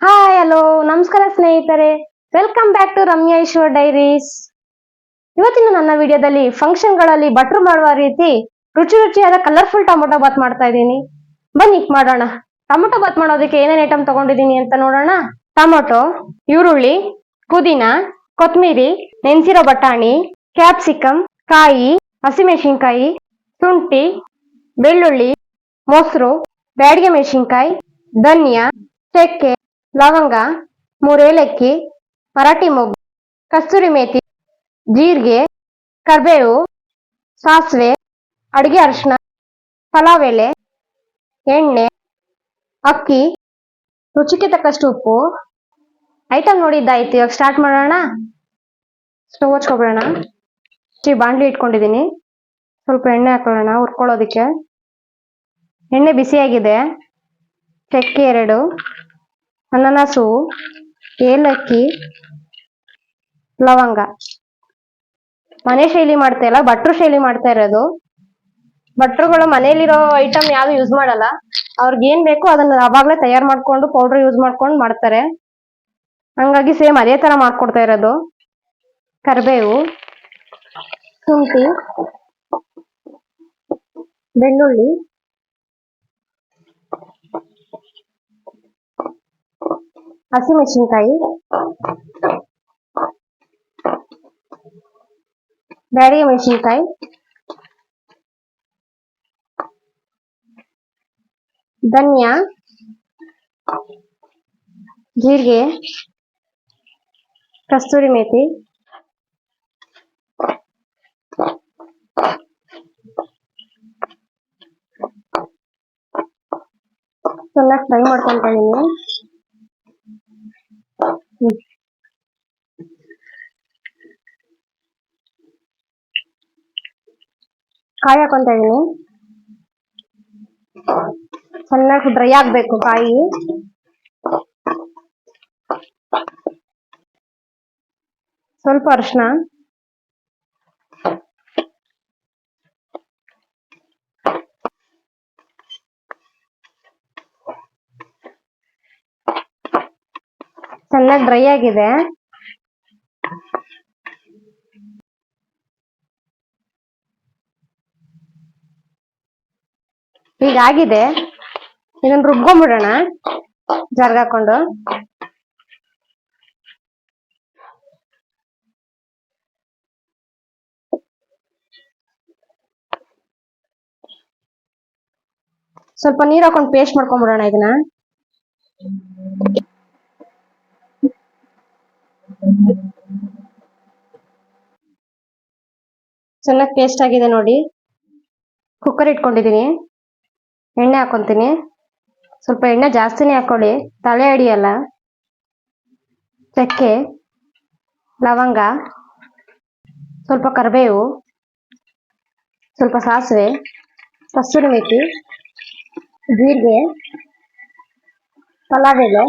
Hi hello ನಮಸ್ಕಾರ ಸ್ನೇಹಿತರೆ. Welcome back to Ramya Eshwar diaries ಇವತ್ತಿನ ನನ್ನ ವಿಡಿಯೋದಲ್ಲಿ ಫಂಕ್ಷನ್ಗಳಲ್ಲಿ ಭಟ್ರು ಮಾಡುವ ರೀತಿ ರುಚಿ ರುಚಿಯಾದ ಕಲರ್ಫುಲ್ ಟೊಮೊಟೊ ಬಾತ್ ಮಾಡ್ತಾ ಇದ್ದೀನಿ. ಬನ್ನಿ ಮಾಡೋಣ. ಟೊಮೊಟೊ ಬಾತ್ ಮಾಡೋದಕ್ಕೆ ಏನೇನು ಐಟಮ್ ತಗೊಂಡಿದ್ದೀನಿ ಅಂತ ನೋಡೋಣ. ಟೊಮೊಟೊ, ಈರುಳ್ಳಿ, ಪುದೀನ ಕೊತ್ತಂಬರಿ ನೆನ್ಸಿರೋ ಬಟಾಣಿ ಕ್ಯಾಪ್ಸಿಕಮ್ ಕಾಯಿ, ಹಸಿಮೆಣಸಿನ್ಕಾಯಿ, ಶುಂಠಿ, ಬೆಳ್ಳುಳ್ಳಿ, ಮೊಸರು, ಬ್ಯಾಡಿಗೆ ಮೆಣಸಿನ್ಕಾಯಿ, ಧನಿಯಾ, ಚಕ್ಕೆ ಲವಂಗ ಮೂರು ಏಲಕ್ಕಿ ಮರಾಠಿ ಮೊಗ್ಗು, ಕಸ್ತೂರಿ ಮೇಥಿ, ಜೀರಿಗೆ, ಕರ್ಬೇವು, ಸಾಸಿವೆ, ಅಡುಗೆ ಅರಿಶಿನ, ಪಲಾವ್ ಎಲೆ, ಎಣ್ಣೆ, ಅಕ್ಕಿ, ರುಚಿಗೆ ತಕ್ಕಷ್ಟು ಉಪ್ಪು. ಐಟಮ್ ನೋಡಿದ್ದಾಯ್ತು ಇವಾಗ ಸ್ಟಾರ್ಟ್ ಮಾಡೋಣ. ಸ್ಟವ್ ಹಚ್ಕೊಬಿಡೋಣ ಚಿ ಬಾಂಡ್ಲಿ ಇಟ್ಕೊಂಡಿದ್ದೀನಿ. ಸ್ವಲ್ಪ ಎಣ್ಣೆ ಹಾಕೊಳ್ಳೋಣ, ಹುರ್ಕೊಳ್ಳೋದಕ್ಕೆ. ಎಣ್ಣೆ ಬಿಸಿಯಾಗಿದೆ. ಚಕ್ಕೆ ಎರಡು. ಅನನಾಸು, ಏಲಕ್ಕಿ, ಲವಂಗ. ಮನೆ ಶೈಲಿ ಮಾಡ್ತಾ ಇಲ್ಲ, ಭಟ್ರು ಶೈಲಿ ಮಾಡ್ತಾ ಇರೋದು. ಭಟ್ರುಗಳು ಮನೇಲಿರೋ ಐಟಮ್ ಯಾವ್ದು ಯೂಸ್ ಮಾಡಲ್ಲ. ಅವ್ರಿಗೆ ಏನ್ ಬೇಕೋ ಅದನ್ನ ಅವಾಗ್ಲೇ ತಯಾರು ಮಾಡ್ಕೊಂಡು ಪೌಡರ್ ಯೂಸ್ ಮಾಡ್ಕೊಂಡು ಮಾಡ್ತಾರೆ. ಹಂಗಾಗಿ ಸೇಮ್ ಅದೇ ತರ ಮಾಡ್ಕೊಡ್ತಾ ಇರೋದು. ಕರಿಬೇವು, ಶುಂಠಿ, ಬೆಳ್ಳುಳ್ಳಿ. ಹಸಿಮೆಣಸಿನ್ಕಾಯಿ ಬ್ಯಾಡಿಗೆ ಮೆಣಸಿನ್ಕಾಯಿ. ಧನಿಯಾ. ಜೀರಿಗೆ. ಕಸ್ತೂರಿ ಮೇಥಿ ಚೆನ್ನಾಗಿ ಫ್ರೈ ಮಾಡ್ಕೊಂತ ಇದೀನಿ ಕಾಯಿ ಹಾಕೊಂತ ಇದೀನಿ ಚೆನ್ನಾಗಿ ಡ್ರೈ ಆಗ್ಬೇಕು ಕಾಯಿ. ಸ್ವಲ್ಪ ಅರಿಶಿನ ಚೆನ್ನಾಗಿ ಡ್ರೈ ಆಗಿದೆ. ಈಗ ಆಗಿದೆ ಇದನ್ನ ರುಬ್ಕೊಂಡ್ಬಿಡೋಣ. ಜರ್ಗ್ ಹಾಕೊಂಡು ಸ್ವಲ್ಪ ನೀರ್ ಹಾಕೊಂಡು ಪೇಸ್ಟ್ ಮಾಡ್ಕೊಂಡ್ಬಿಡೋಣ ಇದನ್ನ. ಚೆನ್ನಾಗಿ ಪೇಸ್ಟ್ ಆಗಿದೆ ನೋಡಿ. ಕುಕ್ಕರ್ ಇಟ್ಕೊಂಡಿದೀನಿ. ಎಣ್ಣೆ ಹಾಕೊಂತೀನಿ. ಸ್ವಲ್ಪ ಎಣ್ಣೆ ಜಾಸ್ತಿನೇ ಹಾಕೊಳ್ಳಿ. ತಲೆ ಹಿಡಿಯಲ್ಲ ಚಕ್ಕೆ, ಲವಂಗ, ಸ್ವಲ್ಪ ಕರಿಬೇವು, ಸ್ವಲ್ಪ ಸಾಸಿವೆ, ಕಸ್ತೂರಿ ಮೆತ್ತಿ ಜೀರಿಗೆ ಪಲಾವ್ ಎಲೆ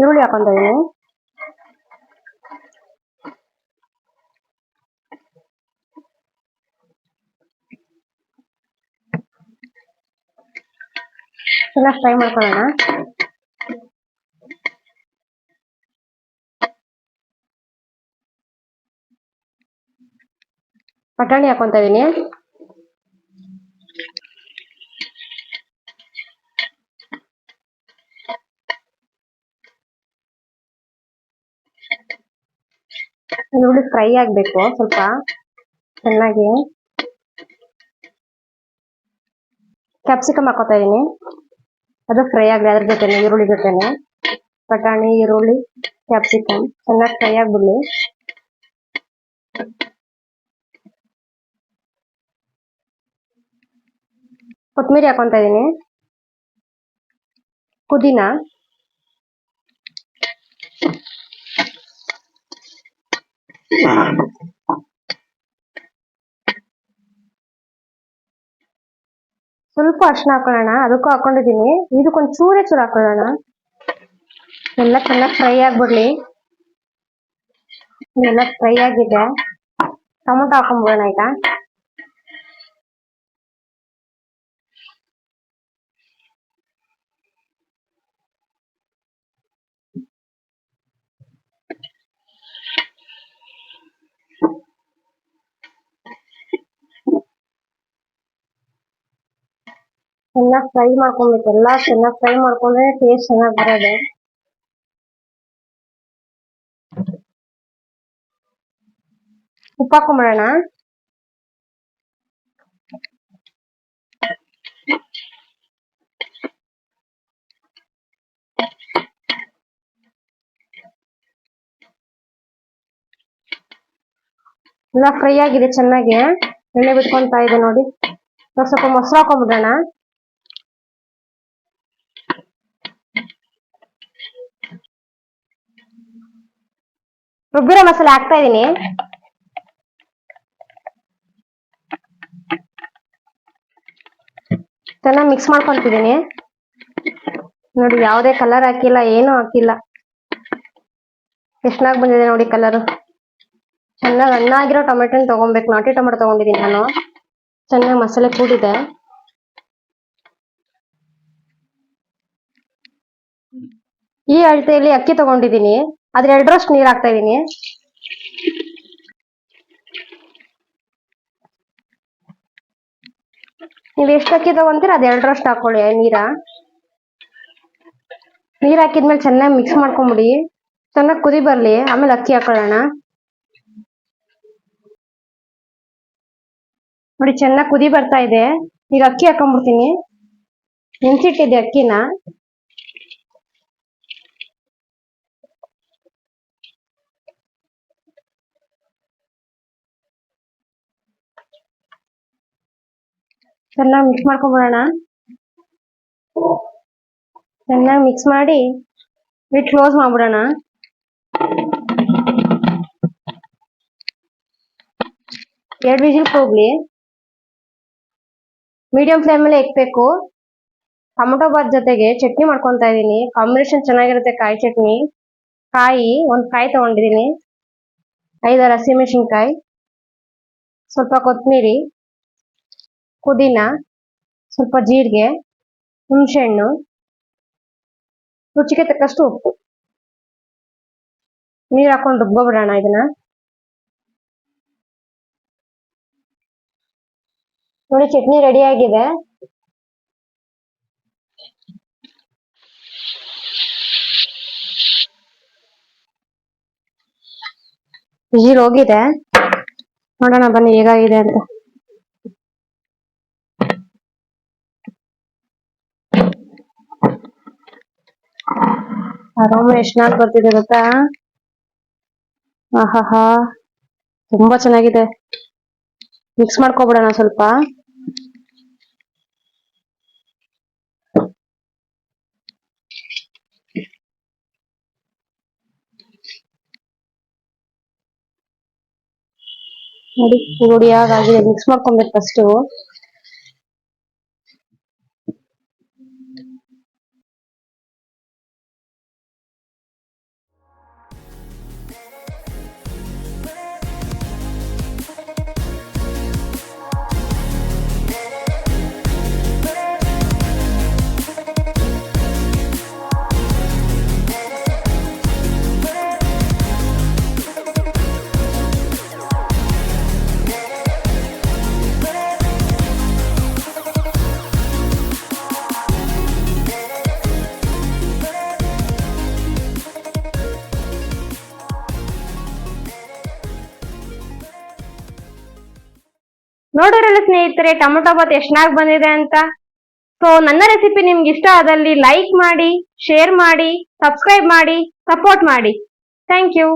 ಈರುಳ್ಳಿ ಹಾಕೊಂತ ಚೆನ್ನಾಗಿ ಫ್ರೈ ಮಾಡ್ಕೊಳ್ಳೋಣ. ಬಟಾಣಿ ಹಾಕೊಂತ ಇದೀನಿ. ಈರುಳ್ಳಿ ಫ್ರೈ ಆಗ್ಬೇಕು ಸ್ವಲ್ಪ ಚೆನ್ನಾಗಿ. ಕ್ಯಾಪ್ಸಿಕಮ್ ಹಾಕೋತಾ ಇದೀನಿ. ಅದು ಫ್ರೈ ಆಗಲಿ ಅದ್ರ ಜೊತೆನೆ, ಈರುಳ್ಳಿ ಜೊತೆನೆ. ಬಟಾಣಿ, ಈರುಳ್ಳಿ ಕ್ಯಾಪ್ಸಿಕಮ್ ಚೆನ್ನಾಗಿ ಫ್ರೈ ಆಗ್ಬಿಡ್ಲಿ. ಕೊತ್ತಂಬರಿ ಹಾಕೊಂತ ಇದೀನಿ. ಪುದೀನ. ಸ್ವಲ್ಪ ಅರ್ಶಿನ ಹಾಕೊಳ್ಳೋಣ. ಅದಕ್ಕೂ ಹಾಕೊಂಡಿದ್ದೀನಿ. ಇದಕ್ಕೊಂದು ಚೂರೇ ಚೂರು ಹಾಕೊಳ್ಳೋಣ. ಎಲ್ಲ ಚೆನ್ನಾಗಿ ಫ್ರೈ ಆಗ್ಬಿಡ್ಲಿ. ಎಲ್ಲ ಫ್ರೈ ಆಗಿದೆ. ಟೊಮೊಟೊ ಹಾಕೊಂಡ್ಬಿಡೋಣ ಈಗ. ಚೆನ್ನಾಗಿ ಫ್ರೈ ಮಾಡ್ಕೊಬೇಕು. ಎಲ್ಲಾ ಚೆನ್ನಾಗಿ ಫ್ರೈ ಮಾಡ್ಕೊಂಡ್ರೆ ಟೇಸ್ಟ್ ಚೆನ್ನಾಗಿ ಬರೋದು. ಉಪ್ಪು ಹಾಕೊಂಬಿಡೋಣ ಎಲ್ಲ ಫ್ರೈ ಆಗಿದೆ ಚೆನ್ನಾಗಿ. ಎಣ್ಣೆ ಬಿಟ್ಕೊಂತ ಇದೆ ನೋಡಿ. ಸ್ವಲ್ಪ ಮೊಸರು ಹಾಕೊಂಡ್ಬಿಡೋಣ ರುಬ್ಬಿರೋ ಮಸಾಲೆ ಹಾಕ್ತಾ ಇದೀನಿ. ಚೆನ್ನಾಗಿ ಮಿಕ್ಸ್ ಮಾಡ್ಕೊಂತಿದ್ದೀನಿ ನೋಡಿ ಯಾವುದೇ ಕಲರ್ ಹಾಕಿಲ್ಲ, ಏನು ಹಾಕಿಲ್ಲ. ಎಷ್ಟಾಗಿ ಬಂದಿದೆ ನೋಡಿ ಕಲರ್ ಚೆನ್ನಾಗಿ ಹಣ್ಣಾಗಿರೋ ಟೊಮೆಟೊನ ತಗೊಬೇಕು. ನಾಟಿ ಟೊಮೆಟೊ ತಗೊಂಡಿದ್ದೀನಿ ನಾನು. ಚೆನ್ನಾಗಿ ಮಸಾಲೆ ಕೂಡಿದೆ. ಈ ಅಳತೆಯಲ್ಲಿ ಅಕ್ಕಿ ತಗೊಂಡಿದ್ದೀನಿ ಅದ್ರ ಎರಡರಷ್ಟು ನೀರ್ ಹಾಕ್ತಾ ಇದೀನಿ. ನೀವ್ ಎಷ್ಟು ಅಕ್ಕಿ ತಗೊಂತೀರ ಅದ್ ಎರಡರಷ್ಟು ಹಾಕೊಳ್ಳಿ ನೀರ. ನೀರ್ ಹಾಕಿದ್ಮೇಲೆ ಚೆನ್ನಾಗಿ ಮಿಕ್ಸ್ ಮಾಡ್ಕೊಂಬಿಡಿ. ಚೆನ್ನಾಗಿ ಕುದಿ ಬರ್ಲಿ, ಆಮೇಲೆ ಅಕ್ಕಿ ಹಾಕೊಳ್ಳೋಣ. ನೋಡಿ, ಚೆನ್ನಾಗಿ ಕುದಿ ಬರ್ತಾ ಇದೆ. ಈಗ ಅಕ್ಕಿ ಹಾಕೊಂಡ್ಬಿಡ್ತೀನಿ ನೆನ್ಸಿಟ್ಟಿದ್ದೆ ಅಕ್ಕಿನ. ಚೆನ್ನಾಗಿ ಮಿಕ್ಸ್ ಮಾಡ್ಕೊಂಬಿಡೋಣ ಚೆನ್ನಾಗಿ ಮಿಕ್ಸ್ ಮಾಡಿ ಇಟ್ ಕ್ಲೋಸ್ ಮಾಡ್ಬಿಡೋಣ. ಎರಡು ವಿಜಿಲ್ ಹೋಗ್ಲಿ ಮೀಡಿಯಂ ಫ್ಲೇಮಲ್ಲಿ ಇಕ್ಬೇಕು ಟೊಮೊಟೊ ಬಾತ್ ಜೊತೆಗೆ ಚಟ್ನಿ ಮಾಡ್ಕೊತಾ ಇದೀನಿ ಕಾಂಬಿನೇಷನ್ ಚೆನ್ನಾಗಿರುತ್ತೆ ಕಾಯಿ ಚಟ್ನಿ. ಕಾಯಿ, ಒಂದು ಕಾಯಿ ತಗೊಂಡಿದ್ದೀನಿ. ಐದಾರು ಹಸಿಮೆಣಸಿನ್ಕಾಯಿ ಸ್ವಲ್ಪ ಕೊತ್ತಂಬರಿ ಪುದೀನ, ಸ್ವಲ್ಪ ಜೀರಿಗೆ, ಹುಣಸೆಹಣ್ಣು, ರುಚಿಗೆ ತಕ್ಕಷ್ಟು ಉಪ್ಪು. ನೀರು ಹಾಕೊಂಡು ರುಬ್ಬೋಬಿಡೋಣ ಇದನ್ನ. ನೋಡಿ, ಚಟ್ನಿ ರೆಡಿ ಆಗಿದೆ. ವಿಜಿಲ್ ಹೋಗಿದೆ. ನೋಡೋಣ ಬನ್ನಿ ಹೇಗಾಗಿದೆ ಅಂತ. ಅರೋಮ ಎಷ್ಟ್ ಬರ್ತಿದೆ ಗೊತ್ತಾ? ಆಹಾಹಾ. ತುಂಬಾ ಚೆನ್ನಾಗಿದೆ. ಮಿಕ್ಸ್ ಮಾಡ್ಕೊಬಿಡೋಣ ಸ್ವಲ್ಪ. ನೋಡಿ ಮಿಕ್ಸ್ ಮಾಡ್ಕೊಬೇಕು ಫಸ್ಟ್ ನೋಡೋರಲ್ಲ ಸ್ನೇಹಿತರೆ, ಟೊಮೊಟೊ ಬಾತ್ ಎಷ್ಟಾಗಿ ಬಂದಿದೆ ಅಂತ? ಸೊ ನನ್ನ ರೆಸಿಪಿ ನಿಮ್ಗೆ ಇಷ್ಟ ಆದಲ್ಲಿ ಲೈಕ್ ಮಾಡಿ ಶೇರ್ ಮಾಡಿ ಸಬ್ಸ್ಕ್ರೈಬ್ ಮಾಡಿ ಸಪೋರ್ಟ್ ಮಾಡಿ. Thank you